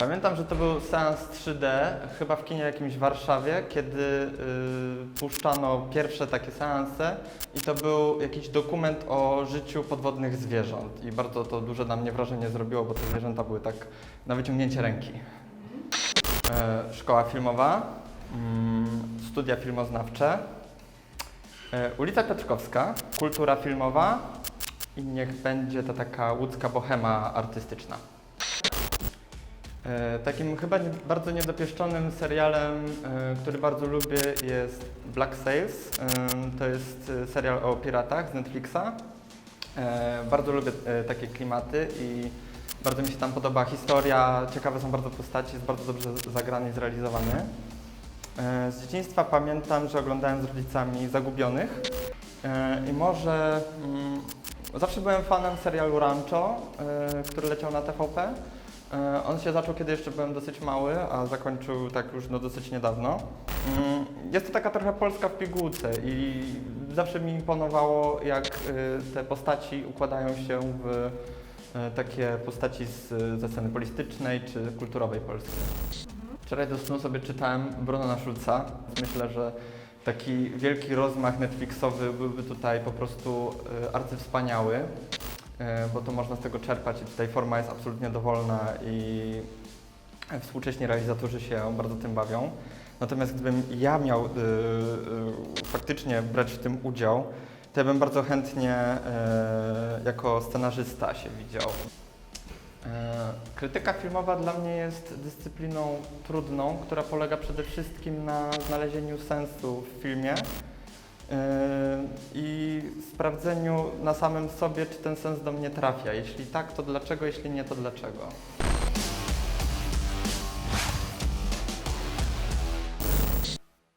Pamiętam, że to był seans 3D, chyba w kinie jakimś w Warszawie, kiedy y, puszczano pierwsze takie seanse i to był jakiś dokument o życiu podwodnych zwierząt. I bardzo to duże na mnie wrażenie zrobiło, bo te zwierzęta były tak na wyciągnięcie ręki. E, szkoła filmowa, mm, studia filmoznawcze, e, ulica Piotrkowska, kultura filmowa i niech będzie to taka łódzka bohema artystyczna. E, Takim chyba nie, bardzo niedopieszczonym serialem, e, który bardzo lubię jest Black Sails. E, To jest serial o piratach z Netflixa. Bardzo lubię takie klimaty i bardzo mi się tam podoba historia, ciekawe są bardzo postaci, jest bardzo dobrze zagrany i zrealizowany. Z dzieciństwa pamiętam, że oglądałem z rodzicami Zagubionych i może mm, zawsze byłem fanem serialu Rancho, który leciał na TVP. E, On się zaczął, kiedy jeszcze byłem dosyć mały, a zakończył tak już no, dosyć niedawno. Mm, Jest to taka trochę Polska w pigułce i zawsze mi imponowało, jak e, te postaci układają się w e, takie postaci z, ze sceny politycznej czy kulturowej Polski. Wczoraj do snu sobie czytałem Brunona Schulza. Myślę, że taki wielki rozmach Netflixowy byłby tutaj po prostu arcywspaniały, bo to można z tego czerpać i tutaj forma jest absolutnie dowolna i współcześni realizatorzy się bardzo tym bawią. Natomiast gdybym ja miał e, e, faktycznie brać w tym udział, to ja bym bardzo chętnie e, jako scenarzysta się widział. E, Krytyka filmowa dla mnie jest dyscypliną trudną, która polega przede wszystkim na znalezieniu sensu w filmie e, sprawdzeniu na samym sobie, czy ten sens do mnie trafia. Jeśli tak, to dlaczego, jeśli nie, to dlaczego.